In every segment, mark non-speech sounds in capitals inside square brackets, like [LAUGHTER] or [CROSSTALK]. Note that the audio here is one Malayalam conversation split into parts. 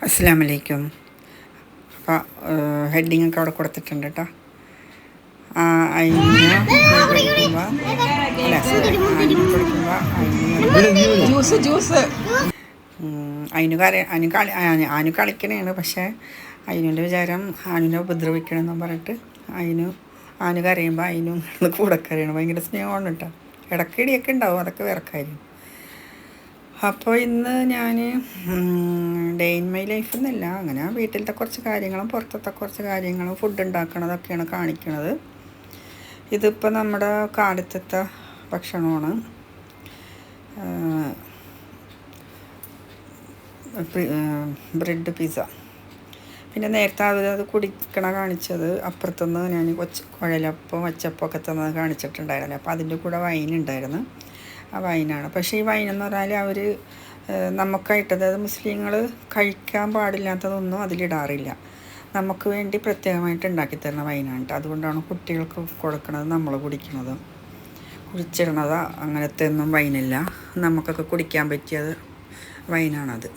അസ്സാം വലൈക്കും അപ്പോൾ ഹെഡിങ് ഒക്കെ അവിടെ കൊടുത്തിട്ടുണ്ട് കേട്ടോ അതിന് കൊടുക്കുമ്പോൾ അതിന് കളി അനു അതിന് കളിക്കണേണ് പക്ഷേ അതിനുന്റെ വിചാരം അതിനെ ഉപദ്രവിക്കണമെന്നും പറഞ്ഞിട്ട് അതിന് അതിന് കരയുമ്പോൾ അതിനും കിടന്ന് കൂടെ കരയണം. ഭയങ്കര സ്നേഹമാണ് കേട്ടോ. ഇടക്കിടിയൊക്കെ ഉണ്ടാവും അതൊക്കെ വേറെ കാര്യം അപ്പോൾ ഇന്ന് ഞാൻ ഡേ ഇൻ മൈ ലൈഫ് എന്നല്ല അങ്ങനെ വീട്ടിലത്തെ കുറച്ച് കാര്യങ്ങളും പുറത്തത്തെ കുറച്ച് കാര്യങ്ങളും ഫുഡ് ഉണ്ടാക്കണതൊക്കെയാണ് കാണിക്കണത്. ഇതിപ്പോൾ നമ്മുടെ കാലത്തത്തെ ഭക്ഷണമാണ്. ബ്രെഡ് പിസ്സ പിന്നെ നേരത്തെ അവർ അത് കുടിക്കണ കാണിച്ചത് അപ്പുറത്തുനിന്ന് ഞാൻ കൊച്ച് കുഴലപ്പം വച്ചപ്പൊക്കെ തന്നത് കാണിച്ചിട്ടുണ്ടായിരുന്നു അപ്പോൾ അതിന്റെ കൂടെ വൈൻ ഉണ്ടായിരുന്നു. ആ വൈനാണ് പക്ഷേ ഈ വൈൻ എന്ന് പറഞ്ഞാൽ അവർ നമുക്കായിട്ട് അതായത് മുസ്ലിങ്ങൾ കഴിക്കാൻ പാടില്ലാത്തതൊന്നും അതിലിടാറില്ല. നമുക്ക് വേണ്ടി പ്രത്യേകമായിട്ട് ഉണ്ടാക്കി തരുന്ന വൈനാണ് അതുകൊണ്ടാണ് കുട്ടികൾക്ക് കൊടുക്കുന്നത് നമ്മൾ കുടിക്കുന്നത് കുടിച്ചിരുന്നതാ അങ്ങനത്തെ ഒന്നും വൈനില്ല നമുക്കൊക്കെ കുടിക്കാൻ പറ്റിയത് വൈനാണത്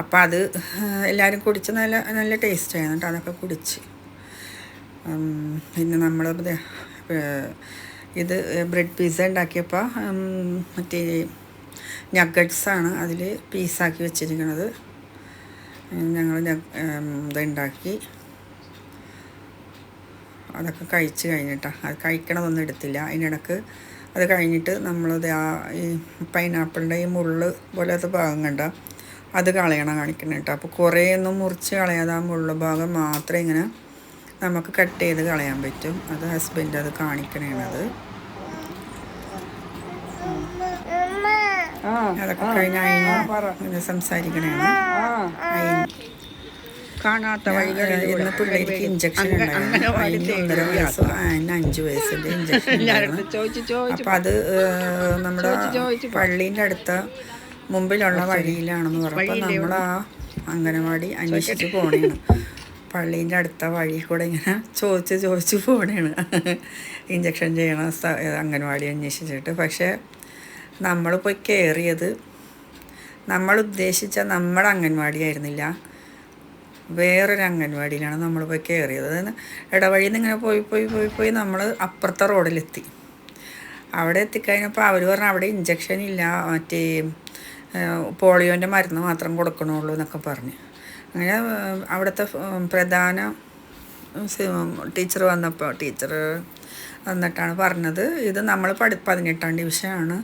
അപ്പോൾ അത് എല്ലാവരും കുടിച്ച് നല്ല നല്ല ടേസ്റ്റ് ആയിരുന്നു കേട്ടോ അതൊക്കെ കുടിച്ച്. പിന്നെ നമ്മൾ ഇത് ബ്രെഡ് പിസ്സ ഉണ്ടാക്കിയപ്പോൾ മറ്റേ നഗറ്റ്സാണ് അതിൽ പീസാക്കി വെച്ചിരിക്കുന്നത് ഞങ്ങൾ ഇതുണ്ടാക്കി. അതൊക്കെ കഴിച്ച് കഴിഞ്ഞിട്ടാണ് അത് കഴിക്കണതൊന്നും എടുത്തില്ല. അതിനിടക്ക് അത് കഴിഞ്ഞിട്ട് നമ്മളത് ആ ഈ പൈനാപ്പിളിന്റെ ഈ മുള്ള് പോലത്തെ ഭാഗം കണ്ട അത് കളയണം കാണിക്കണം കേട്ടോ അപ്പോൾ കുറേ ഒന്നും മുറിച്ച് കളയാതെ ആ മുള്ള ഭാഗം മാത്രം ഇങ്ങനെ നമുക്ക് കട്ട് ചെയ്ത് കളയാൻ പറ്റും. അത് ഹസ്ബൻഡ് അത് കാണിക്കണേണത് അതൊക്കെ കഴിഞ്ഞ അതിന് സംസാരിക്കണേണ്. കാണാത്ത വഴികളിൽ ഇന്ന് പിള്ളേർക്ക് ഇഞ്ചക്ഷൻ ഒന്നര വയസ്സ് അതിന് അഞ്ച് വയസ്സിന്റെ ഇഞ്ചക്ഷൻ അപ്പം അത് നമ്മുടെ പള്ളീന്റെ അടുത്ത മുമ്പിലുള്ള വഴിയിലാണെന്ന് പറഞ്ഞപ്പോൾ നമ്മൾ ആ അംഗനവാടി അന്വേഷിച്ച് പോണേണ്. പള്ളീന്റെ അടുത്ത വഴി കൂടെ ഇങ്ങനെ ചോദിച്ച് ചോദിച്ച് പോണേണ്. ഇഞ്ചക്ഷൻ ചെയ്യണ അംഗനവാടി അന്വേഷിച്ചിട്ട്. പക്ഷേ നമ്മൾ പോയി കയറിയത് നമ്മൾ ഉദ്ദേശിച്ച നമ്മുടെ അംഗൻവാടി ആയിരുന്നില്ല. വേറൊരു അംഗൻവാടിയിലാണ് നമ്മൾ പോയി കയറിയത് അതായത് ഇടവഴിയിൽ നിന്ന് ഇങ്ങനെ പോയി പോയി പോയി പോയി നമ്മൾ അപ്പുറത്തെ റോഡിലെത്തി. അവിടെ എത്തിക്കഴിഞ്ഞപ്പോൾ അവർ പറഞ്ഞു അവിടെ ഇഞ്ചക്ഷൻ ഇല്ല. മറ്റേ പോളിയോന്റെ മരുന്ന് മാത്രം കൊടുക്കണുള്ളൂ എന്നൊക്കെ പറഞ്ഞ്. അങ്ങനെ അവിടുത്തെ പ്രധാന ടീച്ചർ വന്നപ്പോൾ ടീച്ചർ വന്നിട്ടാണ് പറഞ്ഞത് ഇത് നമ്മൾ പഠി പതിനെട്ടാം ഡിവിഷനാണ്.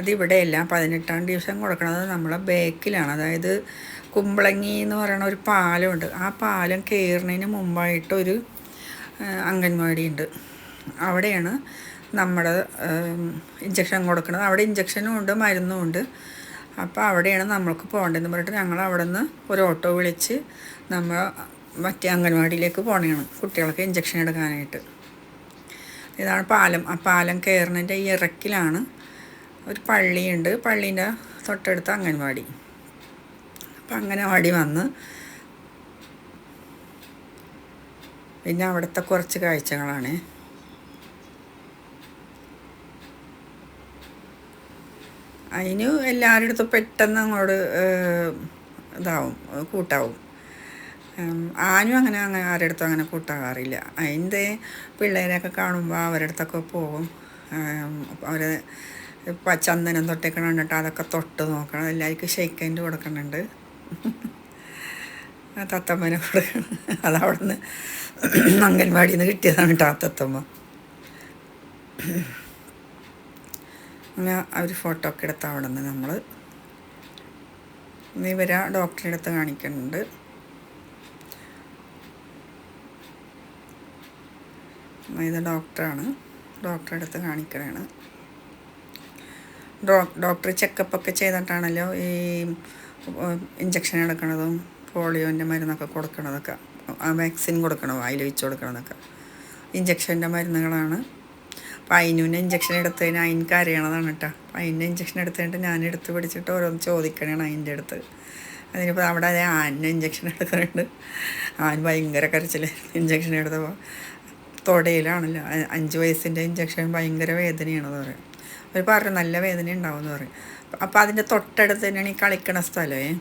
അതിവിടെയല്ല പതിനെട്ടാം ഡിവിഷൻ കൊടുക്കുന്നത് നമ്മളെ ബേക്കിലാണ്. അതായത് കുമ്പളങ്ങി എന്ന് പറയുന്ന ഒരു പാലമുണ്ട് ആ പാലം കയറുന്നതിന് മുമ്പായിട്ടൊരു അംഗൻവാടി ഉണ്ട്. അവിടെയാണ് നമ്മുടെ ഇഞ്ചക്ഷൻ കൊടുക്കുന്നത് അവിടെ ഇഞ്ചക്ഷനും ഉണ്ട് മരുന്നും ഉണ്ട്. അപ്പോൾ അവിടെയാണ് നമ്മൾക്ക് പോകേണ്ടതെന്ന് പറഞ്ഞിട്ട് ഞങ്ങൾ അവിടെ നിന്ന് ഒരു ഓട്ടോ വിളിച്ച് നമ്മൾ മറ്റേ അംഗൻവാടിയിലേക്ക് പോകണതാണ് കുട്ടികൾക്ക് ഇഞ്ചക്ഷൻ എടുക്കാനായിട്ട്. ഇതാണ് പാലം. ആ പാലം കയറുന്നതിന്റെ ഈ ഇറക്കിലാണ് ഒരു പള്ളിയുണ്ട്. പള്ളീന്റെ തൊട്ടടുത്ത് അംഗൻവാടി. അപ്പം അംഗനവാടി വന്ന് പിന്നെ അവിടുത്തെ കുറച്ച് കാഴ്ചകളാണ്. അതിന് എല്ലാവരുടെ അടുത്തും പെട്ടെന്ന് അങ്ങോട്ട് ഇതാവും കൂട്ടാവും. ആനും അങ്ങനെ അങ്ങനെ ആരുടെ അടുത്തും അങ്ങനെ കൂട്ടാകാറില്ല അതിന്റെ പിള്ളേരെയൊക്കെ കാണുമ്പോൾ അവരുടെ അടുത്തൊക്കെ പോകും അവരെ ഇപ്പം ചന്ദനം തൊട്ടേക്കണം കണ്ടിട്ട് അതൊക്കെ തൊട്ട് നോക്കണം. എല്ലാവർക്കും ഷെയ്ക്ക് ആ തത്തമ്മനെ കൊടുക്കണം. അതവിടെ നിന്ന് അംഗൻവാടിയിൽ നിന്ന് കിട്ടിയതാണ് കേട്ടോ ആ തത്തമ്മ. അങ്ങനെ അവർ ഫോട്ടോ ഒക്കെ എടുത്ത് അവിടെ നിന്ന് നമ്മൾ ഇവരെ ഡോക്ടറെ അടുത്ത് കാണിക്കുന്നുണ്ട്. ഇത് ഡോക്ടറാണ് ഡോക്ടറെ അടുത്ത് കാണിക്കണതാണ്. ഡോ ഡോക്ടർ ചെക്കപ്പ് ഒക്കെ ചെയ്തിട്ടാണല്ലോ ഈ ഇഞ്ചക്ഷൻ എടുക്കണതും പോളിയോന്റെ മരുന്നൊക്കെ കൊടുക്കണതൊക്കെ വാക്സിൻ കൊടുക്കണോ അതിൽ വെച്ച് കൊടുക്കണതൊക്കെ. ഇഞ്ചക്ഷന്റെ മരുന്നുകളാണ് അപ്പം അതിനുവിന്റെ ഇഞ്ചക്ഷൻ എടുത്തതിന് അതിന് അറിയണതാണ് കേട്ടോ അപ്പം അതിന്റെ ഇഞ്ചക്ഷൻ എടുത്തിട്ട് ഞാൻ എടുത്ത് പിടിച്ചിട്ട് ഓരോന്ന് ചോദിക്കണേണ് അതിന്റെ അടുത്ത്. അതിനിപ്പോൾ അവിടെ അതേ ആനിന്റെ ഇഞ്ചക്ഷൻ എടുക്കുന്നുണ്ട്. ആൻ ഭയങ്കര കരച്ചിലായിരുന്നു ഇഞ്ചക്ഷൻ എടുത്തപ്പോൾ തൊടയിലാണല്ലോ. അഞ്ച് വയസ്സിന്റെ ഇഞ്ചക്ഷൻ ഭയങ്കര വേദനയാണെന്ന് പറയും. അവർ പറഞ്ഞു നല്ല വേദന ഉണ്ടാവും എന്ന് പറയും. അപ്പോൾ അതിന്റെ തൊട്ടടുത്ത് തന്നെയാണ് ഈ കളിക്കണ സ്ഥലമേ.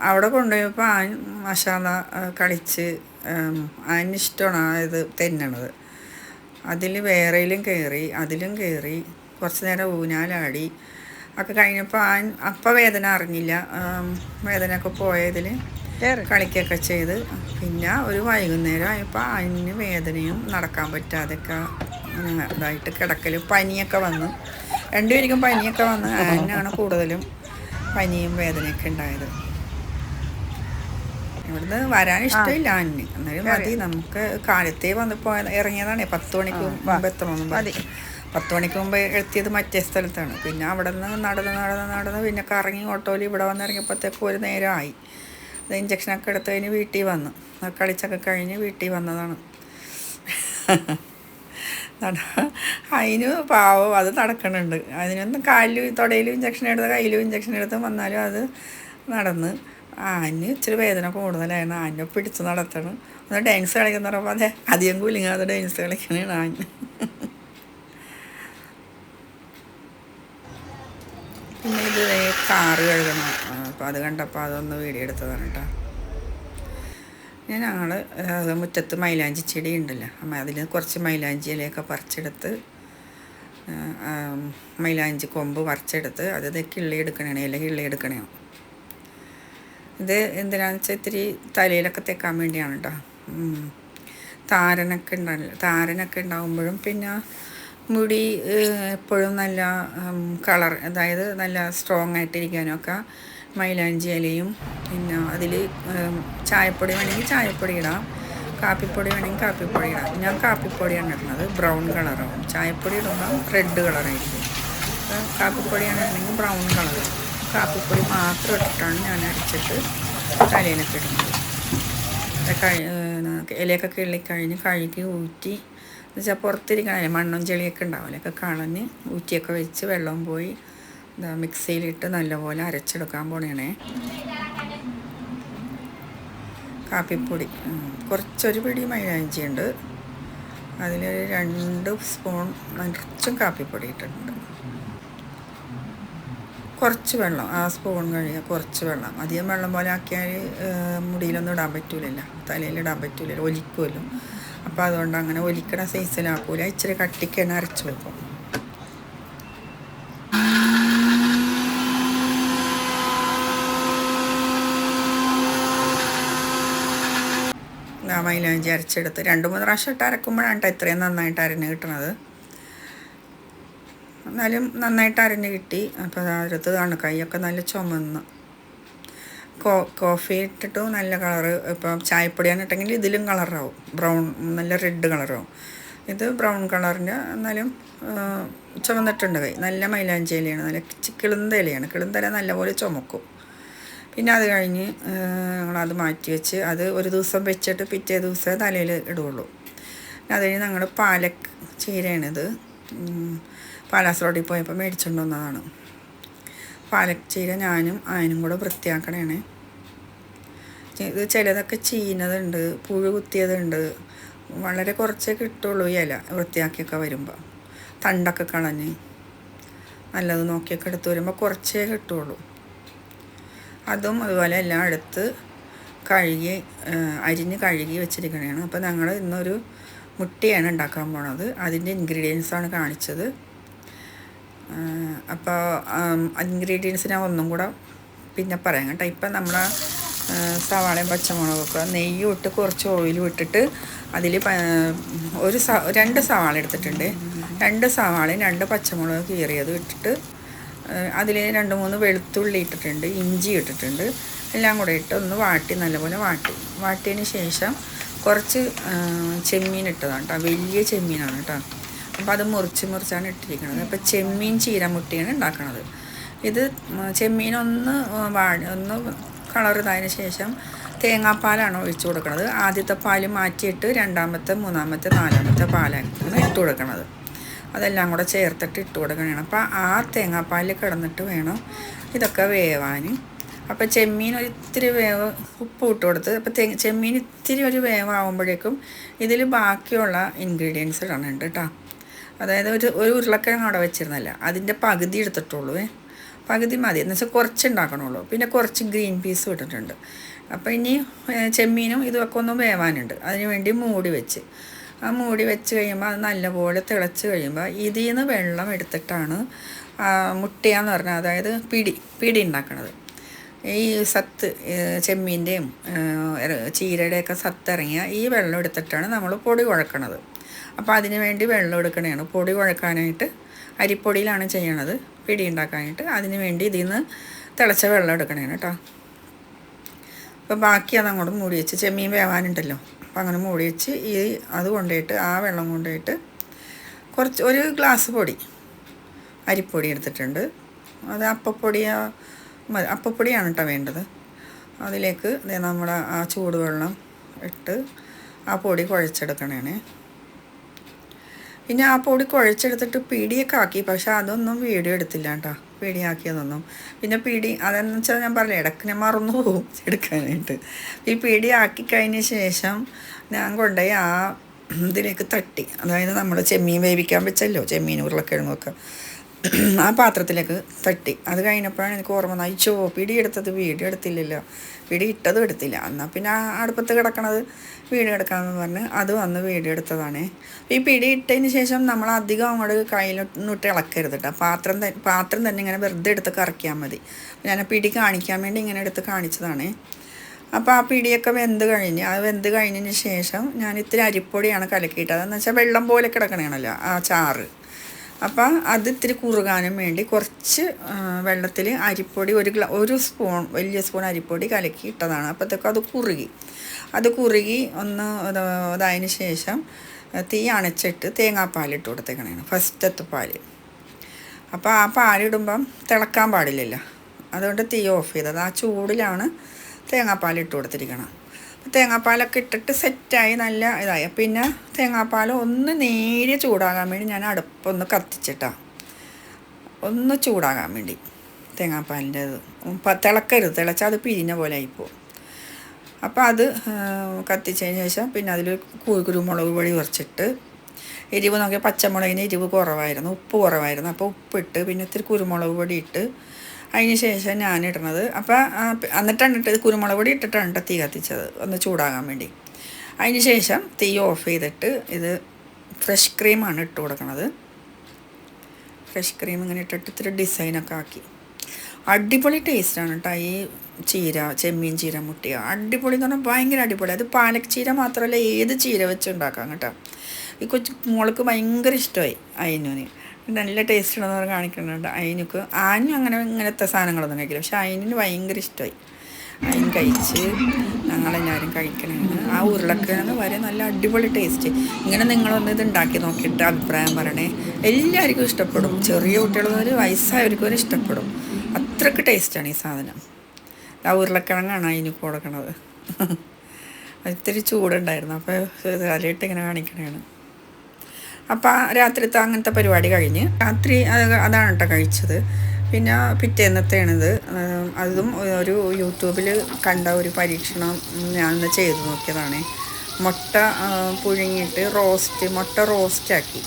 അവിടെ കൊണ്ടുപോയപ്പോൾ ആൻ മഷാല കളിച്ച് ആനിഷ്ടമാണ് ഇത് തെന്നണത്. അതിൽ വേറെയിലും കയറി അതിലും കയറി കുറച്ച് നേരം ഊഞ്ഞാലാടി. ഒക്കെ കഴിഞ്ഞപ്പോൾ ആ അപ്പം വേദന അറിഞ്ഞില്ല. വേദന വേദനയൊക്കെ പോയതിൽ കളിക്കൊക്കെ ചെയ്ത്. പിന്നെ ഒരു വൈകുന്നേരം ആയപ്പോൾ അതിന് വേദനയും നടക്കാൻ പറ്റാതൊക്കെ ഇതായിട്ട് കിടക്കൽ പനിയൊക്കെ വന്നു. രണ്ടുപേർക്കും പനിയൊക്കെ വന്ന്. അതിനാണ് കൂടുതലും പനിയും വേദനയൊക്കെ ഉണ്ടായത്. ഇവിടുന്ന് വരാൻ ഇഷ്ടമില്ല. അന്ന് എന്നാലും മതി. നമുക്ക് കാലത്തേ വന്ന് പോയ ഇറങ്ങിയതാണേ. പത്ത് മണിക്ക് മുമ്പ് എത്തണമെന്നും മതി. പറഞ്ഞു പത്ത് മണിക്ക് മുമ്പ് എത്തിയത് മറ്റേ സ്ഥലത്താണ്. പിന്നെ അവിടെ നിന്ന് നടന്ന് നടന്ന് നടന്ന് പിന്നെ കറങ്ങി ഓട്ടോയിൽ ഇവിടെ വന്ന് ഇറങ്ങിയപ്പോഴത്തേക്കും ഒരു നേരമായി. അത് ഇഞ്ചക്ഷനൊക്കെ എടുത്ത് കഴിഞ്ഞ് വീട്ടിൽ വന്നു. അത് കളിച്ചൊക്കെ കഴിഞ്ഞ് വീട്ടിൽ വന്നതാണ്. അതിന് പാവം അത് നടക്കണുണ്ട്. അതിനൊന്നും കാലിലും തുടയിലും ഇഞ്ചക്ഷൻ എടുത്ത് കയ്യിലും ഇഞ്ചക്ഷൻ എടുത്ത് വന്നാലും അത് നടന്ന് ആന് ഇച്ചിരി വേദന കൂടുതലായിരുന്നു. ആനെ പിടിച്ച് നടത്തണം. ഒന്ന് ഡാൻസ് കളിക്കുന്ന പറയുമ്പോൾ അതെ അധികം കുലുങ്ങാതെ ഡാൻസ് കളിക്കണേണ് ആന് പിന്നെ ഇത് കാറ് കഴുകണം. അപ്പോൾ അത് കണ്ടപ്പോൾ അതൊന്ന് വീഡിയോ എടുത്തതാണ് കേട്ടോ പിന്നെ ഞങ്ങൾ മുറ്റത്ത് മൈലാഞ്ചി ചെടി ഉണ്ടല്ലോ. അമ്മ അതിൽ കുറച്ച് മൈലാഞ്ചി ഇലയൊക്കെ പറിച്ചെടുത്ത് മൈലാഞ്ചി കൊമ്പ് പറിച്ചെടുത്ത് അത് കിള്ളി എടുക്കണേ ഇല കിള്ളി എടുക്കണേ ഇത് എന്തിനാന്ന് വെച്ചാൽ ഇത്തിരി തലയിലൊക്കെ തേക്കാൻ വേണ്ടിയാണ് കേട്ടോ താരനൊക്കെ ഉണ്ടല്ലോ താരനൊക്കെ ഉണ്ടാകുമ്പോഴും പിന്നെ മുടി എപ്പോഴും നല്ല കളർ അതായത് നല്ല സ്ട്രോങ് ആയിട്ടിരിക്കാനൊക്കെ മൈലാഞ്ചി ഇലയും പിന്നെ അതിൽ ചായപ്പൊടി വേണമെങ്കിൽ ചായപ്പൊടി ഇടാം. കാപ്പിപ്പൊടി വേണമെങ്കിൽ കാപ്പിപ്പൊടി ഇടാം. ഞാൻ കാപ്പിപ്പൊടിയാണ് ഇടുന്നത്. ബ്രൗൺ കളറാവും. ചായപ്പൊടി ഇടുമ്പോൾ റെഡ് കളറായിരിക്കും. കാപ്പിപ്പൊടിയാണ് ഇടണമെങ്കിൽ ബ്രൗൺ കളർ കാപ്പിപ്പൊടി മാത്രം ഇട്ടിട്ടാണ് ഞാൻ അരച്ചിട്ട് തലയിലൊക്കെ ഇടുന്നത്. ഇലയൊക്കെ കിള്ളിക്കഴിഞ്ഞ് കഴുകി ഊറ്റി എന്നുവെച്ചാൽ പുറത്തിരിക്കണം മണ്ണും ചെളിയൊക്കെ ഉണ്ടാവില്ല ഒക്കെ കളഞ്ഞ് ഊറ്റിയൊക്കെ വെച്ച് വെള്ളം പോയി എന്താ മിക്സിയിലിട്ട് നല്ലപോലെ അരച്ചെടുക്കാൻ പോണേ കാപ്പിപ്പൊടി. കുറച്ചൊരു പിടി മൈലാഞ്ചിയുണ്ട് അതിലൊരു രണ്ട് സ്പൂൺ നിറച്ചും കാപ്പിപ്പൊടി ഇട്ടിട്ടുണ്ട്. കുറച്ച് വെള്ളം ആ സ്പൂൺ കഴിയുക കുറച്ച് വെള്ളം. അധികം വെള്ളം പോലെ ആക്കിയാൽ മുടിയിലൊന്നും ഇടാൻ പറ്റൂലല്ലോ. തലയിൽ ഇടാൻ പറ്റൂലല്ലോ. ഒലിക്കുമല്ലോ. അപ്പോൾ അതുകൊണ്ട് അങ്ങനെ ഒലിക്കണ സൈസിലാക്കൂല ഇച്ചിരി കട്ടിക്ക് തന്നെ അരച്ച് വെക്കും. മൈലാഞ്ചി അരച്ചെടുത്ത് രണ്ട് മൂന്ന് പ്രാവശ്യം ഇട്ട് അരക്കുമ്പോഴാണ് ഇത്രയും നന്നായിട്ട് അരഞ്ഞ് കിട്ടണത്. എന്നാലും നന്നായിട്ട് അരഞ്ഞ് കിട്ടി. അപ്പോൾ അടുത്തതാണ് കൈയൊക്കെ നല്ല ചുമന്ന്. കോ കോഫി ഇട്ടിട്ട് നല്ല കളറ്. ഇപ്പം ചായപ്പൊടിയാണ് ഇട്ടെങ്കിൽ ഇതിലും കളറാവും. ബ്രൗൺ നല്ല റെഡ് കളറാവും. ഇത് ബ്രൗൺ കളറിന്റെ എന്നാലും ചുമന്നിട്ടുണ്ട് കൈ. നല്ല മൈലാഞ്ചി ഇലയാണ്. നല്ല കിളുന്ത ഇലയാണ്. കിളുന്ത ഇല നല്ലപോലെ ചുമക്കും. പിന്നെ അത് കഴിഞ്ഞ് ഞങ്ങളത് മാറ്റി വെച്ച് അത് ഒരു ദിവസം വെച്ചിട്ട് പിറ്റേ ദിവസമേ തലയിൽ ഇടുകയുള്ളൂ. അത് കഴിഞ്ഞ് ഞങ്ങൾ പാലക്ക് ചീരയാണിത്. പാലാസ് റോഡിൽ പോയപ്പോൾ മേടിച്ചുകൊണ്ട് വന്നതാണ്. പാലക്ക് ചീര ഞാനും അതിനും കൂടെ വൃത്തിയാക്കണേ ഇത് ചിലതൊക്കെ ചീനതുണ്ട് പുഴു കുത്തിയതുണ്ട്. വളരെ കുറച്ചേ കിട്ടുള്ളൂ ഈ ഇല വൃത്തിയാക്കിയൊക്കെ വരുമ്പോൾ തണ്ടൊക്കെ കളഞ്ഞ് നല്ലത് നോക്കിയൊക്കെ എടുത്ത് വരുമ്പോൾ കുറച്ചേ കിട്ടുള്ളൂ. അതും അതുപോലെ എല്ലാം എടുത്ത് കഴുകി അരിഞ്ഞ് കഴുകി വെച്ചിരിക്കണതാണ് അപ്പോൾ ഞങ്ങൾ ഇന്നൊരു മുട്ടിയാണ് ഉണ്ടാക്കാൻ പോണത്. അതിന്റെ ഇൻഗ്രീഡിയൻസാണ് കാണിച്ചത്. അപ്പോൾ ഇൻഗ്രീഡിയൻസ് ഞാൻ ഒന്നും കൂടെ പിന്നെ പറയാം കേട്ടോ. ഇപ്പം നമ്മൾ സവാളയും പച്ചമുളകൊക്കെ നെയ്യ് ഇട്ട് കുറച്ച് ഓയിലും ഇട്ടിട്ട് അതിൽ ഒരു രണ്ട് സവാള എടുത്തിട്ടുണ്ട്. രണ്ട് സവാളയും രണ്ട് പച്ചമുളക് കീറിയത് ഇട്ടിട്ട് അതിൽ രണ്ട് മൂന്ന് വെളുത്തുള്ളി ഇട്ടിട്ടുണ്ട് ഇഞ്ചി ഇട്ടിട്ടുണ്ട്. എല്ലാം കൂടെ ഇട്ട് ഒന്ന് വാട്ടി നല്ലപോലെ വാട്ടി. വാട്ടിയതിന് ശേഷം കുറച്ച് ചെമ്മീൻ ഇട്ടതാണ് കേട്ടോ. വലിയ ചെമ്മീനാണ് കേട്ടോ. അപ്പോൾ അത് മുറിച്ച് മുറിച്ചാണ് ഇട്ടിരിക്കുന്നത് അപ്പോൾ ചെമ്മീൻ ചീരമുട്ടിയാണ് ഉണ്ടാക്കുന്നത് ഇത് ചെമ്മീൻ ഒന്ന് വാഴ ഒന്ന് കളർ ഇതായതിനു ശേഷം തേങ്ങാപ്പാലാണ് ഒഴിച്ചു കൊടുക്കുന്നത് ആദ്യത്തെ പാൽ മാറ്റിയിട്ട് രണ്ടാമത്തെ മൂന്നാമത്തെ നാലാമത്തെ പാലാണ് ഇട്ട് കൊടുക്കുന്നത് അതെല്ലാം കൂടെ ചേർത്തിട്ട് ഇട്ട് കൊടുക്കണം അപ്പോൾ ആ തേങ്ങാപ്പാലിൽ കിടന്നിട്ട് വേണം ഇതൊക്കെ വേവാൻ. അപ്പോൾ ചെമ്മീൻ ഒരു ഇത്തിരി വേവ് ഉപ്പ് ഇട്ട് കൊടുത്ത് അപ്പോൾ തെ ചെമ്മീൻ ഇത്തിരി ഒരു വേവാകുമ്പോഴേക്കും ഇതിൽ ബാക്കിയുള്ള ഇൻഗ്രീഡിയൻസ് ഇടണുണ്ട് കേട്ടോ. അതായത് ഒരു ഒരു ഉരുളക്കിഴങ്ങ് അവിടെ വെച്ചിരുന്നല്ല. അതിന്റെ പകുതി എടുത്തിട്ടുള്ളൂ പകുതി മതി. എന്ന് വെച്ചാൽ കുറച്ച് ഉണ്ടാക്കണുള്ളൂ. പിന്നെ കുറച്ച് ഗ്രീൻ പീസും ഇട്ടിട്ടുണ്ട് അപ്പോൾ ഇനി ചെമ്മീനും ഇതൊക്കെ ഒന്ന് വേവാനുണ്ട്. അതിന് വേണ്ടി മൂടി വെച്ച്. ആ മൂടി വെച്ച് കഴിയുമ്പോൾ അത് നല്ലപോലെ തിളച്ച് കഴിയുമ്പോൾ ഇതിൽ നിന്ന് വെള്ളം എടുത്തിട്ടാണ് മുട്ടയെന്ന് പറഞ്ഞാൽ അതായത് പിടി പിടി ഉണ്ടാക്കണത്. ഈ സത്ത് ചെമ്മീന്റെയും ചീരയുടെയൊക്കെ സത്ത് ഇറങ്ങിയ ഈ വെള്ളം എടുത്തിട്ടാണ് നമ്മൾ പൊടി കുഴക്കണത്. അപ്പോൾ അതിന് വേണ്ടി വെള്ളം എടുക്കണതാണ് പൊടി കുഴക്കാനായിട്ട് അരിപ്പൊടിയിലാണ് ചെയ്യണത്. പിടി ഉണ്ടാക്കാനായിട്ട് അതിന് വേണ്ടി ഇതിൽ നിന്ന് തിളച്ച വെള്ളം എടുക്കണതാണ് കേട്ടോ അപ്പോൾ ബാക്കി അതങ്ങോട്ട് മൂടി വെച്ച് ചെമ്മീൻ വേവാനുണ്ടല്ലോ. അപ്പോൾ അങ്ങനെ മൂടി വെച്ച് ഈ അത് കൊണ്ടുപോയിട്ട് ആ വെള്ളം കൊണ്ടുപോയിട്ട് കുറച്ച് ഒരു ഗ്ലാസ് പൊടി അരിപ്പൊടി എടുത്തിട്ടുണ്ട്. അത് അപ്പപ്പൊടിയാ അപ്പപ്പൊടിയാണ് കേട്ടോ വേണ്ടത്. അതിലേക്ക് നമ്മുടെ ആ ചൂടുവെള്ളം ഇട്ട് ആ പൊടി കുഴച്ചെടുക്കണേ പിന്നെ ആ പൊടി കുഴച്ചെടുത്തിട്ട് പിടിയൊക്കെ ആക്കി. പക്ഷെ അതൊന്നും വീഡിയോ എടുത്തില്ല കേട്ടോ. പിടിയാക്കിയതൊന്നും. പിന്നെ പിടി അതെന്ന് വെച്ചാൽ ഞാൻ പറഞ്ഞു ഇടയ്ക്ക് ഞാൻ മറന്നു പോകും എടുക്കാനായിട്ട്. ഈ പിടി ആക്കി കഴിഞ്ഞ ശേഷം ഞാൻ കൊണ്ടുപോയി ആ ഇതിലേക്ക് തട്ടി. അതായത് നമ്മൾ ചെമ്മീൻ വേവിക്കാൻ വെച്ചല്ലോ ചെമ്മീൻ ഉരുളക്കിഴങ്ങൊക്കെ. ആ പാത്രത്തിലേക്ക് തട്ടി. അത് കഴിഞ്ഞപ്പോഴാണ് എനിക്ക് ഓർമ്മ നയിച്ചോ പിടി എടുത്തത് വീഡിയോ എടുത്തില്ലല്ലോ. പിടി ഇട്ടതും എടുത്തില്ല. എന്നാൽ പിന്നെ അടുപ്പത്ത് കിടക്കണത് വീഡിയോ എടുക്കാമെന്ന് പറഞ്ഞ് അത് വന്ന് വീഡിയോ എടുത്തതാണ് ഈ പിടി ഇട്ടതിന് ശേഷം നമ്മൾ അധികം അങ്ങോട്ട് കയ്യിലിട്ട് ഇളക്കരുത് കേട്ടോ പാത്രം പാത്രം തന്നെ ഇങ്ങനെ വെറുതെ എടുത്ത് കറക്കിയാൽ മതി. ഞാൻ പിടി കാണിക്കാൻ വേണ്ടി ഇങ്ങനെ എടുത്ത് കാണിച്ചതാണ്. അപ്പോൾ ആ പിടിയൊക്കെ വെന്ത് കഴിഞ്ഞ് അത് വെന്ത് കഴിഞ്ഞതിന് ശേഷം ഞാൻ ഇത്തിരി അരിപ്പൊടിയാണ് കലക്കിയിട്ടത്. അതെന്ന് വെച്ചാൽ വെള്ളം പോലെ കിടക്കണേണല്ലോ ആ ചാറ്. അപ്പോൾ അത് ഇത്തിരി കുറുകാനും വേണ്ടി കുറച്ച് വെള്ളത്തിൽ അരിപ്പൊടി ഒരു ഗ്ലാ ഒരു സ്പൂൺ വലിയ സ്പൂൺ അരിപ്പൊടി കലക്കി ഇട്ടതാണ് അപ്പോഴത്തേക്കും അത് കുറുകി. അത് കുറുകി ഒന്ന് അതായതിന് ശേഷം തീ അണച്ചിട്ട് തേങ്ങാപ്പാലിട്ട് കൊടുത്തേക്കണേണ്. ഫസ്റ്റത്തെ പാൽ അപ്പോൾ ആ പാലിടുമ്പം തിളക്കാൻ പാടില്ലല്ലോ. അതുകൊണ്ട് തീ ഓഫ് ചെയ്തത്. ആ ചൂടിലാണ് തേങ്ങാപ്പാൽ ഇട്ട് കൊടുത്തിരിക്കണം. തേങ്ങാപ്പാലൊക്കെ ഇട്ടിട്ട് സെറ്റായി നല്ല ഇതായി. പിന്നെ തേങ്ങാപ്പാൽ ഒന്ന് നേരിയ ചൂടാകാൻ വേണ്ടി ഞാൻ അടുപ്പൊന്ന് കത്തിച്ചിട്ടാ. ഒന്ന് ചൂടാകാൻ വേണ്ടി തേങ്ങാപ്പാലിന്റെ ഇത് തിളക്കരുത്. തിളച്ചാൽ അത് പിരിഞ്ഞ പോലെ ആയിപ്പോവും അപ്പോൾ അത് കത്തിച്ചതിന് ശേഷം പിന്നെ അതിൽ കുരുമുളക് പൊടി കുറച്ചിട്ട് എരിവ് നോക്കിയാൽ പച്ചമുളകിന് എരിവ് കുറവായിരുന്നു ഉപ്പ് കുറവായിരുന്നു. അപ്പോൾ ഉപ്പിട്ട് പിന്നെ ഇത്തിരി കുരുമുളക് പൊടി ഇട്ട് അതിന് ശേഷം ഞാൻ അപ്പോൾ എന്നിട്ടാണ് ഇട്ടത്. കുരുമുളക് പൊടി ഇട്ടിട്ടാണ് ട്ടോ തീ കത്തിച്ചത് ഒന്ന് ചൂടാകാൻ വേണ്ടി. അതിന് ശേഷം തീ ഓഫ് ചെയ്തിട്ട് ഇത് ഫ്രഷ് ക്രീമാണ് ഇട്ട് കൊടുക്കുന്നത് ഫ്രഷ് ക്രീം ഇങ്ങനെ ഇട്ടിട്ട് ഇത്തിരി ഡിസൈനൊക്കെ ആക്കി. അടിപൊളി ടേസ്റ്റാണ് കേട്ടോ ഈ ചീര ചെമ്മീൻ ചീര മുട്ടിയ? അടിപൊളി എന്ന് പറഞ്ഞാൽ ഭയങ്കര അടിപൊളി. അത് പാലക് ചീര മാത്രമല്ല ഏത് ചീര വെച്ച് ഉണ്ടാക്കാം കേട്ടോ. ഈ കൊച്ചു മോൾക്ക് ഭയങ്കര ഇഷ്ടമായി അയിനുവിന്. നല്ല ടേസ്റ്റ് ഉണ്ടെന്ന് പറഞ്ഞ് കാണിക്കുന്നുണ്ട് അയിനുക്ക്. ആനും അങ്ങനെ ഇങ്ങനത്തെ സാധനങ്ങളൊന്നും കഴിക്കില്ല. പക്ഷെ അയിനിന് ഭയങ്കര ഇഷ്ടമായി. അയിൻ കഴിച്ച് ഞങ്ങളെല്ലാവരും കഴിക്കണേന്ന് ആ ഉരുളക്കിഴങ്ങ് വരെ നല്ല അടിപൊളി ടേസ്റ്റ് ഇങ്ങനെ നിങ്ങളൊന്ന് ഇത് ഉണ്ടാക്കി നോക്കിയിട്ട് അഭിപ്രായം പറയണേ. എല്ലാവർക്കും ഇഷ്ടപ്പെടും. ചെറിയ കുട്ടികൾ മുതൽ വയസ്സായവർക്ക് വരെ ഇഷ്ടപ്പെടും. അത്രയ്ക്ക് ടേസ്റ്റാണ് ഈ സാധനം. ആ ഉരുളക്കിഴങ്ങാണ് അതിന് കൊടുക്കണത്. ഇത്തിരി ചൂടുണ്ടായിരുന്നു. അപ്പോൾ തലയിട്ട് ഇങ്ങനെ കാണിക്കണേണ്. അപ്പോൾ രാത്രിത്തെ അങ്ങനത്തെ പരിപാടി കഴിഞ്ഞ് രാത്രി അത് അതാണ് കേട്ടോ കഴിച്ചത്. പിന്നെ പിറ്റേന്നത്തേണിത്. അതും ഒരു യൂട്യൂബിൽ കണ്ട ഒരു പരീക്ഷണം ഞാൻ ചെയ്ത് നോക്കിയതാണ്. മുട്ട പുഴുങ്ങിയിട്ട് റോസ്റ്റ് മുട്ട റോസ്റ്റാക്കി.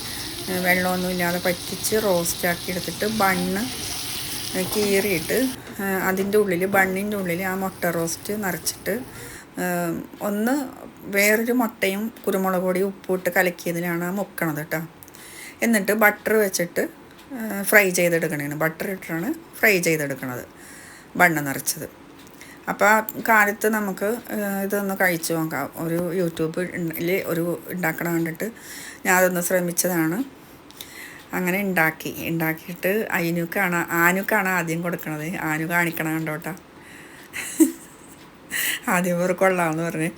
വെള്ളമൊന്നും ഇല്ലാതെ പറ്റിച്ച് റോസ്റ്റാക്കി എടുത്തിട്ട് ബണ്ണ് കീറിയിട്ട് അതിന്റെ ഉള്ളിൽ ബണ്ണിന്റെ ഉള്ളിൽ ആ മുട്ട റോസ്റ്റ് നിറച്ചിട്ട് ഒന്ന് വേറൊരു മുട്ടയും കുരുമുളക് പൊടി ഉപ്പിട്ട് ആ മുക്കണത് കേട്ടോ എന്നിട്ട് ബട്ടർ വെച്ചിട്ട് ഫ്രൈ ചെയ്തെടുക്കണേണ് ബട്ടർ ഇട്ടാണ് ഫ്രൈ ചെയ്തെടുക്കണത് ബണ്ണ് നിറച്ചത്. അപ്പോൾ ആ കാലത്ത് നമുക്ക് ഇതൊന്ന് കഴിച്ചു നോക്കാം. ഒരു യൂട്യൂബിൽ ഒരു ഉണ്ടാക്കണ കണ്ടിട്ട് ഞാൻ അതൊന്ന് ശ്രമിച്ചതാണ്. അങ്ങനെ ഉണ്ടാക്കി ഉണ്ടാക്കിയിട്ട് അയിനുക്കാണ് ആനുക്കാണ് ആദ്യം കൊടുക്കണത്. ആനു കാണിക്കണം കണ്ടോട്ടാ. ആദ്യം ഇവർ കൊള്ളാമെന്ന് പറഞ്ഞ്.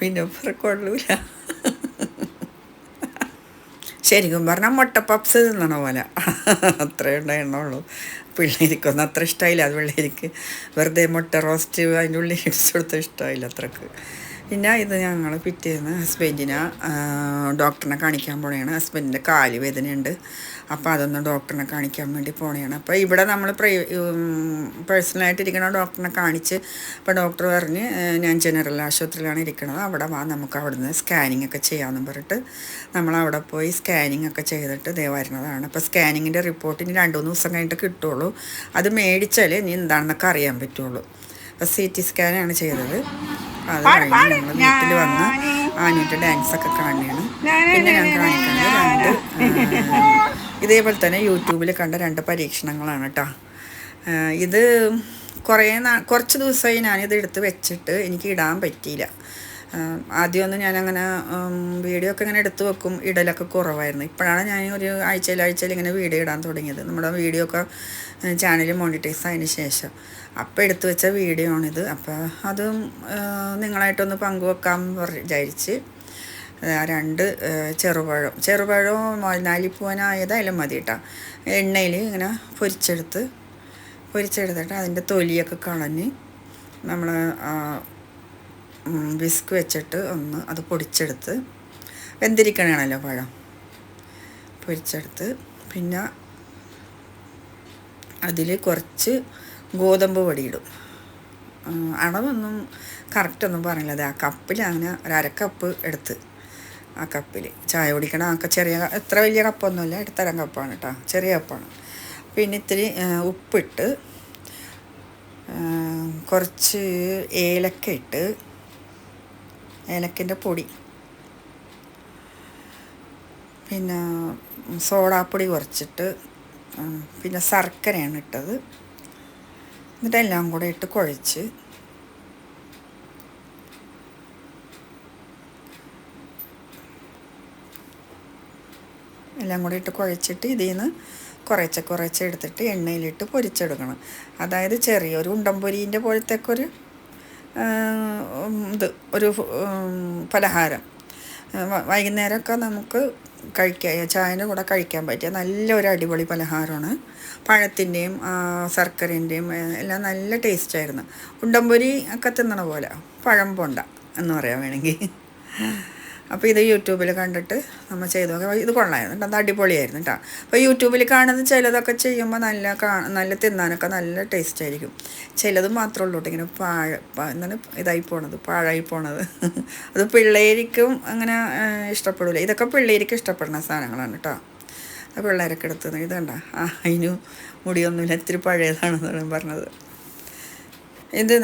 പിന്നെ ഇവർ കൊള്ളൂല. ശരിക്കും പറഞ്ഞാൽ മുട്ട പപ്സ് തിന്നണ പോലെ. അത്രേ ഉണ്ടായിരുന്നുള്ളൂ പിള്ളേരിക്കൊന്നും അത്ര ഇഷ്ടമായില്ല അത് പിള്ളേർക്ക് വെറുതെ മുട്ട റോസ്റ്റ് അതിന്റെ ഉള്ളിൽ ഇടിച്ചു കൊടുത്ത ഇഷ്ടമായില്ല അത്രയ്ക്ക്. പിന്നെ ഇത് ഞങ്ങൾ പിറ്റേന്ന് ഹസ്ബൻഡിനെ ഡോക്ടറിനെ കാണിക്കാൻ പോണെയാണ് ഹസ്ബൻഡിന്റെ കാൽ വേദനയുണ്ട്. അപ്പോൾ അതൊന്ന് ഡോക്ടറിനെ കാണിക്കാൻ വേണ്ടി പോണെയാണ് അപ്പോൾ ഇവിടെ നമ്മൾ പ്രൈ പേഴ്സണലായിട്ട് ഇരിക്കുന്ന ഡോക്ടറിനെ കാണിച്ച് അപ്പോൾ ഡോക്ടർ പറഞ്ഞ് ഞാൻ ജനറൽ ആശുപത്രിയിലാണ് ഇരിക്കുന്നത് അവിടെ വാ നമുക്ക് അവിടുന്ന് സ്കാനിങ് ഒക്കെ ചെയ്യാമെന്ന് പറഞ്ഞിട്ട് നമ്മൾ അവിടെ പോയി സ്കാനിങ് ഒക്കെ ചെയ്തിട്ട് ദേ വരുന്നതാണ്. അപ്പോൾ സ്കാനിങ്ങിന്റെ റിപ്പോർട്ട് ഇനി രണ്ട് മൂന്ന് ദിവസം കഴിഞ്ഞിട്ട് കിട്ടുള്ളൂ. അത് മേടിച്ചാൽ ഇനി എന്താണെന്നൊക്കെ അറിയാൻ പറ്റുള്ളൂ. സി ടി സ്കാനാണ് ചെയ്തത്. അത് കഴിഞ്ഞ് നമ്മൾ വീട്ടിൽ വന്ന് ആനയുടെ ഡാൻസ് ഒക്കെ കാണുകയാണ്. പിന്നെ ഞാൻ കാണിക്കുന്നത് രണ്ട് ഇതേപോലെ തന്നെ യൂട്യൂബിൽ കണ്ട രണ്ട് പരീക്ഷണങ്ങളാണ് കേട്ടോ ഇത് കുറേ നാ കുറച്ച് ദിവസമായി ഞാനിത് എടുത്ത് വെച്ചിട്ട് എനിക്ക് ഇടാൻ പറ്റിയില്ല. ആദ്യമൊന്നും ഞാനങ്ങനെ വീഡിയോ ഒക്കെ ഇങ്ങനെ എടുത്ത് വെക്കും. ഇടലൊക്കെ കുറവായിരുന്നു. ഇപ്പോഴാണ് ഞാൻ ഒരു ആഴ്ചയിൽ ആഴ്ചയിൽ ഇങ്ങനെ വീഡിയോ ഇടാൻ തുടങ്ങിയത്. നമ്മുടെ വീഡിയോ ഒക്കെ ചാനൽ മോണിറ്റൈസ് ആയതിന് ശേഷം. അപ്പോൾ എടുത്തു വെച്ച വീഡിയോ ആണിത് അപ്പോൾ അതും നിങ്ങളായിട്ടൊന്ന് പങ്കുവെക്കാം എന്ന് വിചാരിച്ച് രണ്ട് ചെറുപഴം. ചെറുപഴം ചെറുപഴം നാലിപ്പൂവനായതായാലും മതി കേട്ടോ. എണ്ണയിൽ ഇങ്ങനെ പൊരിച്ചെടുത്ത് പൊരിച്ചെടുത്തിട്ട് അതിന്റെ തൊലിയൊക്കെ കളഞ്ഞ് നമ്മൾ വിസ്ക് വെച്ചിട്ട് ഒന്ന് അത് പൊടിച്ചെടുത്ത് വെന്തിരിക്കണയാണല്ലോ പഴം. പൊരിച്ചെടുത്ത് പിന്നെ അതിൽ കുറച്ച് ഗോതമ്പ് പൊടിയിടും. അളവൊന്നും കറക്റ്റൊന്നും പറഞ്ഞില്ല. അത് ആ കപ്പിൽ അങ്ങനെ ഒരു എടുത്ത് ആ കപ്പിൽ ചായ കുടിക്കണം. ആ ചെറിയ എത്ര വലിയ കപ്പൊന്നുമില്ല ഇടത്തരം കപ്പാണ് കേട്ടോ ചെറിയ കപ്പാണ് പിന്നെ ഇത്തിരി ഉപ്പിട്ട് കുറച്ച് ഏലക്ക ഇട്ട് ഏലക്കന്റെ പൊടി. പിന്നെ സോഡാപ്പൊടി കുറച്ചിട്ട് പിന്നെ ശർക്കരയാണ് ഇട്ടത്. എന്നിട്ടെല്ലാം കൂടെ ഇട്ട് കുഴച്ച്. എല്ലാം കൂടി ഇട്ട് കുഴച്ചിട്ട് ഇതിൽ നിന്ന് കുറേച്ച കുറേശ്ശെ എടുത്തിട്ട് എണ്ണയിലിട്ട് പൊരിച്ചെടുക്കണം. അതായത് ചെറിയൊരു ഉണ്ടംപൊരീന്റെ പോലത്തേക്കൊരു ഇത് ഒരു പലഹാരം. വൈകുന്നേരമൊക്കെ നമുക്ക് കഴിക്കാം ചായന്റെ കൂടെ കഴിക്കാൻ പറ്റിയ നല്ലൊരു അടിപൊളി പലഹാരമാണ്. പഴത്തിന്റെയും ശർക്കരേന്റെയും എല്ലാം നല്ല ടേസ്റ്റായിരുന്നു ഉണ്ടംപൊരി ഒക്കെ തിന്നണ പോലെ പഴം പൊണ്ട എന്ന് പറയാൻ വേണമെങ്കിൽ. അപ്പോൾ ഇത് യൂട്യൂബിൽ കണ്ടിട്ട് നമ്മൾ ചെയ്തു നോക്കാം. ഇത് കൊള്ളായിരുന്നു അത് അടിപൊളിയായിരുന്നു കേട്ടോ. അപ്പോൾ യൂട്യൂബിൽ കാണുന്നത് ചിലതൊക്കെ ചെയ്യുമ്പോൾ നല്ല നല്ല തിന്നാനൊക്കെ നല്ല ടേസ്റ്റ് ആയിരിക്കും. ചിലത് മാത്രമേ ഉള്ളൂ ഇങ്ങനെ പാഴ എന്താണ് ഇതായി പോണത് പാഴായി പോണത്. [LAUGHS] അത് പിള്ളേർക്കും അങ്ങനെ ഇഷ്ടപ്പെടില്ല ഇതൊക്കെ പിള്ളേർക്ക് ഇഷ്ടപ്പെടുന്ന സാധനങ്ങളാണ് കേട്ടോ. അത് പിള്ളേരൊക്കെ ഇത് കണ്ട. ആ അതിന് മുടിയൊന്നുമില്ല. ഇത്തിരി പഴയതാണെന്നാണ് പറഞ്ഞത്. ഇത്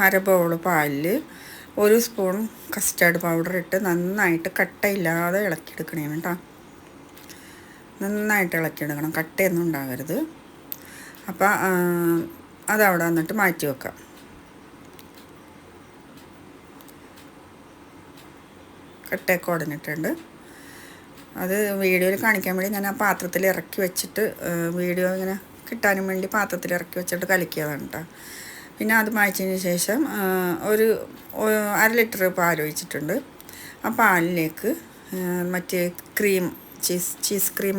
അര ബോൾ പാലിൽ ഒരു സ്പൂൺ കസ്റ്റാർഡ് പൗഡർ ഇട്ട് നന്നായിട്ട് കട്ടയില്ലാതെ ഇളക്കിയെടുക്കണേ കേട്ടോ. നന്നായിട്ട് ഇളക്കിയെടുക്കണം. കട്ടയൊന്നും ഉണ്ടാകരുത്. അപ്പോൾ അതവിടെ വന്നിട്ട് മാറ്റി വെക്കാം. കട്ടയൊക്കെ ഉടഞ്ഞിട്ടുണ്ട്. അത് വീഡിയോയിൽ കാണിക്കാൻ വേണ്ടി ഞാൻ ആ പാത്രത്തിൽ ഇറക്കി വെച്ചിട്ട് വീഡിയോ ഇങ്ങനെ കിട്ടാനും വേണ്ടി പാത്രത്തിൽ ഇറക്കി വെച്ചിട്ട് കലക്കിയതാണ് കേട്ടോ. പിന്നെ അത് മായച്ചതിന് ശേഷം ഒരു അര ലിറ്റർ പാൽ ഒഴിച്ചിട്ടുണ്ട്. ആ പാലിലേക്ക് മറ്റേ cream cheese cheese cream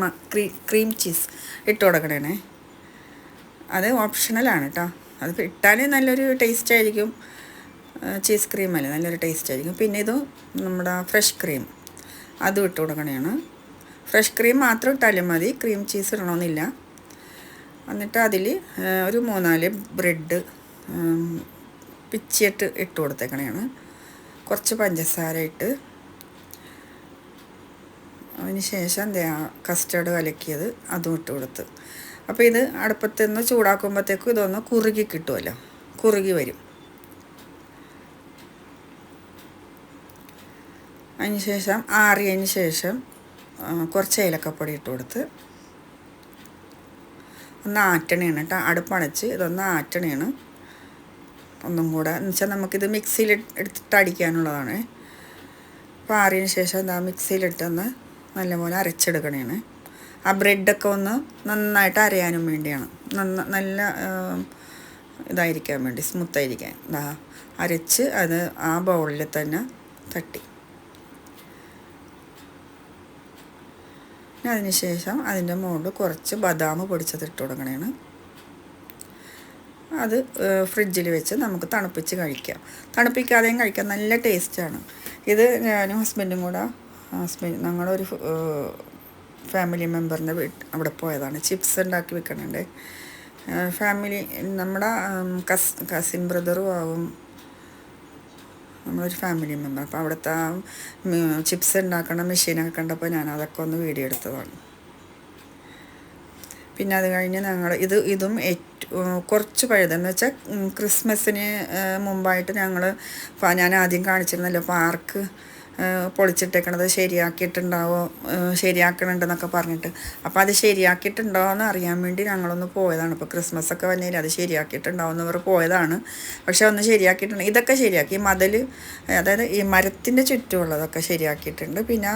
cream cheese ഇട്ട് കൊടുക്കണേ അത് ഓപ്ഷണലാണ് കേട്ടോ അത് ഇട്ടാൽ നല്ലൊരു ടേസ്റ്റ് ആയിരിക്കും. ചീസ് ക്രീം അല്ലേ നല്ലൊരു ടേസ്റ്റ് ആയിരിക്കും. പിന്നെ ഇത് നമ്മുടെ ഫ്രഷ് ക്രീം. അതും ഇട്ട് കൊടുക്കണതാണ് ഫ്രഷ് ക്രീം മാത്രം ഇട്ടാലും മതി ക്രീം ചീസ് ഇടണമെന്നില്ല എന്നിട്ട് അതിൽ ഒരു മൂന്നാൽ ബ്രെഡ് പിച്ചിയിട്ട് ഇട്ട് കൊടുത്തേക്കണേണ്. കുറച്ച് പഞ്ചസാര ഇട്ട്. അതിന് ശേഷം കസ്റ്റേർഡ് കലക്കിയത് അതും ഇട്ട് കൊടുത്ത്. അപ്പോൾ ഇത് അടുപ്പത്ത് നിന്ന് ചൂടാക്കുമ്പോഴത്തേക്കും ഇതൊന്ന് കുറുകി കിട്ടുമല്ലോ കുറുകി വരും. അതിന് ശേഷം ആറിയതിന് ശേഷം കുറച്ച് ഏലക്കപ്പൊടി ഇട്ട് കൊടുത്ത്. ഒന്ന് ആറ്റണയാണ് കേട്ടോ. അടുപ്പണച്ച് ഇതൊന്ന് ആറ്റണയാണ് ഒന്നും കൂടെ. എന്ന് വെച്ചാൽ നമുക്കിത് മിക്സിയിൽ എടുത്തിട്ട് അടിക്കാനുള്ളതാണ്. അപ്പോൾ ആറിയതിന് ശേഷം എന്താ മിക്സിയിലിട്ടൊന്ന് നല്ലപോലെ അരച്ചെടുക്കണേണ്. ആ ബ്രെഡൊക്കെ ഒന്ന് നന്നായിട്ട് അരയാനും വേണ്ടിയാണ്. നന്ന നല്ല ഇതായിരിക്കാൻ വേണ്ടി സ്മൂത്തായിരിക്കാൻ. ഇതാ അരച്ച് അത് ആ ബൗളിൽ തന്നെ തട്ടി. പിന്നെ അതിന് ശേഷം അതിന്റെ മുകളിൽ കുറച്ച് ബദാം പൊടിച്ചത് ഇട്ട് കൊടുക്കണേണ്. അത് ഫ്രിഡ്ജിൽ വെച്ച് നമുക്ക് തണുപ്പിച്ച് കഴിക്കാം. തണുപ്പിക്കാതെയും കഴിക്കാം. നല്ല ടേസ്റ്റാണ്. ഇത് ഞാനും ഹസ്ബൻഡും കൂടെ ഹസ്ബൻഡ് ഞങ്ങളൊരു ഫാമിലി മെമ്പറിന്റെ വീട്ട് അവിടെ പോയതാണ്. ചിപ്സ് ഉണ്ടാക്കി വെക്കണുണ്ട്. ഫാമിലി നമ്മുടെ കസ് കസിൻ ബ്രദറും ആവും. നമ്മളൊരു ഫാമിലി മെമ്പർ. അപ്പോൾ അവിടുത്തെ ചിപ്സ് ഉണ്ടാക്കണ മെഷീനൊക്കെ കണ്ടപ്പോൾ ഞാൻ അതൊക്കെ ഒന്ന് വീഡിയോ എടുത്തതാണ്. പിന്നെ അത് കഴിഞ്ഞ് ഞങ്ങൾ ഇത് ഇതും കുറച്ച് പഴുതെന്ന് വെച്ചാൽ ക്രിസ്മസിന് മുമ്പായിട്ട് ഞങ്ങൾ ഞാൻ ആദ്യം കാണിച്ചിരുന്നല്ലോ പാർക്ക് പൊളിച്ചിട്ടേക്കണത് ശരിയാക്കിയിട്ടുണ്ടാവോ ശരിയാക്കണുണ്ടെന്നൊക്കെ പറഞ്ഞിട്ട്. അപ്പോൾ അത് ശരിയാക്കിയിട്ടുണ്ടോ എന്ന് അറിയാൻ വേണ്ടി ഞങ്ങളൊന്ന് പോയതാണ്. ഇപ്പോൾ ക്രിസ്മസ് ഒക്കെ വന്നതിൽ അത് ശരിയാക്കിയിട്ടുണ്ടാവും എന്ന് പോയതാണ്. പക്ഷെ ഒന്ന് ശരിയാക്കിയിട്ടുണ്ട്. ഇതൊക്കെ ശരിയാക്കി. മതിൽ അതായത് ഈ മരത്തിന്റെ ചുറ്റുമുള്ളതൊക്കെ ശരിയാക്കിയിട്ടുണ്ട്. പിന്നെ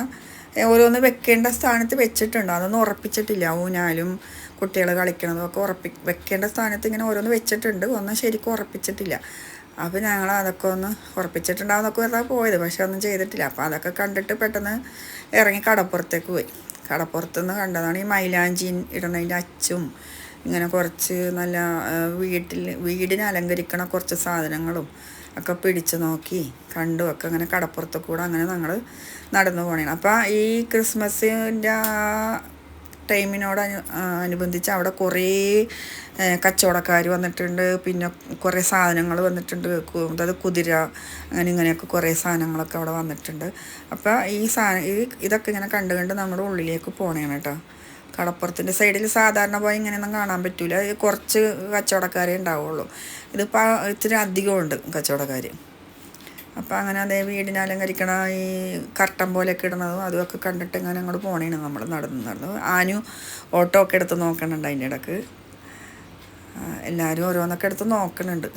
ഓരോന്ന് വെക്കേണ്ട സ്ഥാനത്ത് വെച്ചിട്ടുണ്ട്. അതൊന്നും ഉറപ്പിച്ചിട്ടില്ല. ഊഞ്ഞാലും കുട്ടികൾ കളിക്കണതും ഒക്കെ ഉറപ്പി വെക്കേണ്ട സ്ഥാനത്ത് ഇങ്ങനെ ഓരോന്ന് വെച്ചിട്ടുണ്ട്. ഒന്നും ശരിക്കും ഉറപ്പിച്ചിട്ടില്ല. അപ്പോൾ ഞങ്ങൾ അതൊക്കെ ഒന്ന് ഉറപ്പിച്ചിട്ടുണ്ടാവുന്നൊക്കെ വെറുതെ പോയത്. പക്ഷെ ഒന്നും ചെയ്തിട്ടില്ല. അപ്പോൾ അതൊക്കെ കണ്ടിട്ട് പെട്ടെന്ന് ഇറങ്ങി കടപ്പുറത്തേക്ക് പോയി. കടപ്പുറത്ത് നിന്ന് കണ്ടതാണ് ഈ മൈലാഞ്ചി ഇടണതിന്റെ അച്ചും ഇങ്ങനെ കുറച്ച് നല്ല വീട്ടിൽ വീടിനെ അലങ്കരിക്കണ കുറച്ച് സാധനങ്ങളും ഒക്കെ പിടിച്ചു നോക്കി കണ്ടു. ഒക്കെ അങ്ങനെ കടപ്പുറത്ത് കൂടെ അങ്ങനെ ഞങ്ങൾ നടന്നു പോകണേ അപ്പോൾ ഈ ക്രിസ്മസിന്റെ ടൈമിനോട് അനുബന്ധിച്ച് അവിടെ കുറേ കച്ചവടക്കാർ വന്നിട്ടുണ്ട്. പിന്നെ കുറേ സാധനങ്ങൾ വന്നിട്ടുണ്ട്. അതായത് കുതിര അങ്ങനെ ഇങ്ങനെയൊക്കെ കുറേ സാധനങ്ങളൊക്കെ അവിടെ വന്നിട്ടുണ്ട്. അപ്പോൾ ഈ സാധനം ഈ ഇതൊക്കെ ഇങ്ങനെ കണ്ട് കണ്ട് നമ്മുടെ ഉള്ളിലേക്ക് പോകണേണ് കേട്ടോ കടപ്പുറത്തിന്റെ സൈഡിൽ സാധാരണ പോയി ഇങ്ങനെയൊന്നും കാണാൻ പറ്റില്ല കുറച്ച് കച്ചവടക്കാരേ ഉണ്ടാവുള്ളൂ. ഇതിപ്പോൾ ഇത്തിരി അധികമുണ്ട് കച്ചവടക്കാർ അപ്പോൾ അങ്ങനെ അതേ വീടിനെ അലങ്കരിക്കണ ഈ കർട്ടൻ പോലെയൊക്കെ ഇടണതും അതുമൊക്കെ കണ്ടിട്ട് ഇങ്ങനെ അങ്ങോട്ട് പോണേണ് നമ്മൾ നടന്നു നടന്നു. ആനു ഓട്ടോ ഒക്കെ എടുത്ത് നോക്കണുണ്ട് അതിന്റെ ഇടയ്ക്ക്. എല്ലാവരും ഓരോന്നൊക്കെ എടുത്ത് നോക്കണുണ്ട്.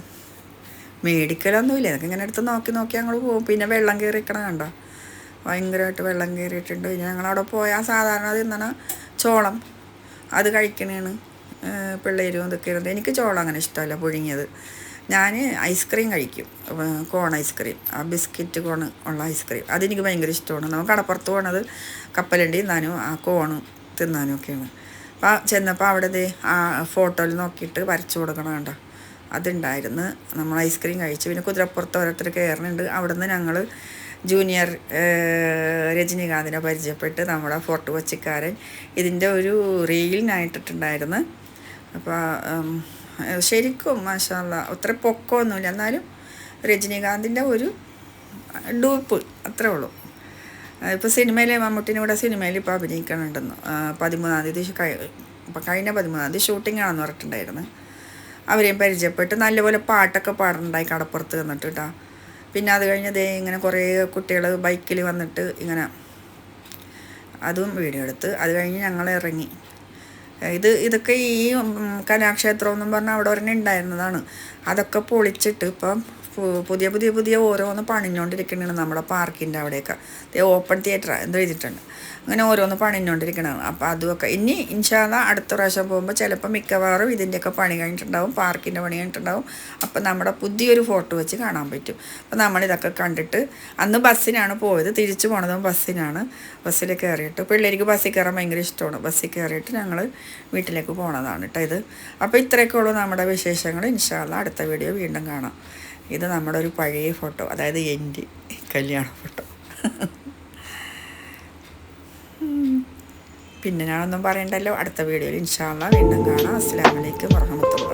മേടിക്കലൊന്നുമില്ല ഇതൊക്കെ ഇങ്ങനെ എടുത്ത് നോക്കി നോക്കി അങ്ങോട്ട് പോകും. പിന്നെ വെള്ളം കയറിക്കണ കണ്ടോ? ഭയങ്കരമായിട്ട് വെള്ളം കയറിയിട്ടുണ്ട്. പിന്നെ ഞങ്ങളവിടെ പോയാൽ സാധാരണ തിന്നണ ചോളം അത് കഴിക്കണേണ് പിള്ളേരും ഇതൊക്കെ ഇരുന്നത്. എനിക്ക് ചോളം അങ്ങനെ ഇഷ്ടമല്ല പുഴുങ്ങിയത്. ഞാൻ ഐസ്ക്രീം കഴിക്കും. Cone ice cream. ആ ബിസ്ക്കറ്റ് കോൺ ഉള്ള ഐസ്ക്രീം. അതെനിക്ക് ഭയങ്കര ഇഷ്ടമാണ്. നമുക്ക് കടപ്പുറത്ത് പോകണത് കപ്പലണ്ടി തിന്നാനും ആ കോണ് തിന്നാനും ഒക്കെയാണ്. അപ്പോൾ ചെന്നപ്പോൾ അവിടെ ആ ഫോട്ടോയിൽ നോക്കിയിട്ട് വരച്ചു കൊടുക്കണം കണ്ട. അതുണ്ടായിരുന്നു. നമ്മൾ ഐസ്ക്രീം കഴിച്ചു. പിന്നെ കുതിരപ്പുറത്ത് ഓരോരുത്തർ കയറുന്നുണ്ട്. അവിടുന്ന് ഞങ്ങൾ ജൂനിയർ രജനീകാന്തിനെ പരിചയപ്പെട്ട് നമ്മുടെ ഫോർട്ട് കൊച്ചിക്കാരൻ ഇതിന്റെ ഒരു റീലിനായിട്ടിട്ടുണ്ടായിരുന്നു. അപ്പോൾ ശരിക്കും മാഷാല്ല അത്ര പൊക്കമൊന്നുമില്ല. എന്നാലും രജനീകാന്തിന്റെ ഒരു ഡൂപ്പ് അത്രേ ഉള്ളൂ. ഇപ്പോൾ സിനിമയിൽ മമ്മൂട്ടിനെ കൂടെ സിനിമയിൽ ഇപ്പോൾ അഭിനയിക്കണുണ്ടെന്ന്. പതിമൂന്നാം തീയതി ഇപ്പം കഴിഞ്ഞ പതിമൂന്നാം തീയതി ഷൂട്ടിംഗ് ആണെന്ന് പറഞ്ഞിട്ടുണ്ടായിരുന്നു. അവരെയും പരിചയപ്പെട്ട് നല്ലപോലെ പാട്ടൊക്കെ പാടുന്നുണ്ടായി കടപ്പുറത്ത് വന്നിട്ട് കേട്ടോ പിന്നെ അത് കഴിഞ്ഞത് ഇങ്ങനെ കുറേ കുട്ടികൾ ബൈക്കിൽ വന്നിട്ട് ഇങ്ങനെ അതും വീഡിയോ എടുത്ത് അത് കഴിഞ്ഞ് ഞങ്ങൾ ഇറങ്ങി. ഇത് ഇതൊക്കെ ഈ കലാക്ഷേത്രം എന്നും പറഞ്ഞാൽ അവിടെ ഒരെണ്ണം ഉണ്ടായിരുന്നതാണ്. അതൊക്കെ പൊളിച്ചിട്ട് ഇപ്പം പുതിയ പുതിയ പുതിയ ഓരോന്ന് പണിഞ്ഞുകൊണ്ടിരിക്കണതാണ് നമ്മുടെ പാർക്കിന്റെ അവിടെയൊക്കെ. ഓപ്പൺ തിയേറ്റർ എന്തോ എഴുതിയിട്ടുണ്ട്. അങ്ങനെ ഓരോന്ന് പണിഞ്ഞുകൊണ്ടിരിക്കണതാണ് അപ്പോൾ അതുമൊക്കെ ഇനി ഇൻഷാല്ല അടുത്ത പ്രാവശ്യം പോകുമ്പോൾ ചിലപ്പോൾ മിക്കവാറും ഇതിന്റെയൊക്കെ പണി കഴിഞ്ഞിട്ടുണ്ടാവും പാർക്കിന്റെ പണി കഴിഞ്ഞിട്ടുണ്ടാവും. അപ്പോൾ നമ്മുടെ പുതിയൊരു ഫോട്ടോ വെച്ച് കാണാൻ പറ്റും. അപ്പോൾ നമ്മളിതൊക്കെ കണ്ടിട്ട് അന്ന് ബസ്സിനാണ് പോയത്. തിരിച്ചു പോണതും ബസ്സിനാണ്. ബസ്സിൽ കയറിയിട്ട് പിള്ളേർക്ക് ബസ്സിൽ കയറാൻ ഭയങ്കര ഇഷ്ടമാണ്. ബസ്സിൽ കയറിയിട്ട് ഞങ്ങൾ വീട്ടിലേക്ക് പോണതാണ് കേട്ടോ ഇത്. അപ്പോൾ ഇത്രയൊക്കെ ഉള്ളൂ നമ്മുടെ വിശേഷങ്ങൾ ഇൻഷാല്ല അടുത്ത വീഡിയോ വീണ്ടും കാണാം. ഇത് നമ്മുടെ ഒരു പഴയ ഫോട്ടോ അതായത് എന്റെ കല്യാണ ഫോട്ടോ. പിന്നെ ഞാനൊന്നും പറയണ്ടല്ലോ. അടുത്ത വീഡിയോയിൽ ഇൻഷാല്ല വീണ്ടും കാണാം. അസ്സാം വലൈക്കും വർഹമത്തുള്ള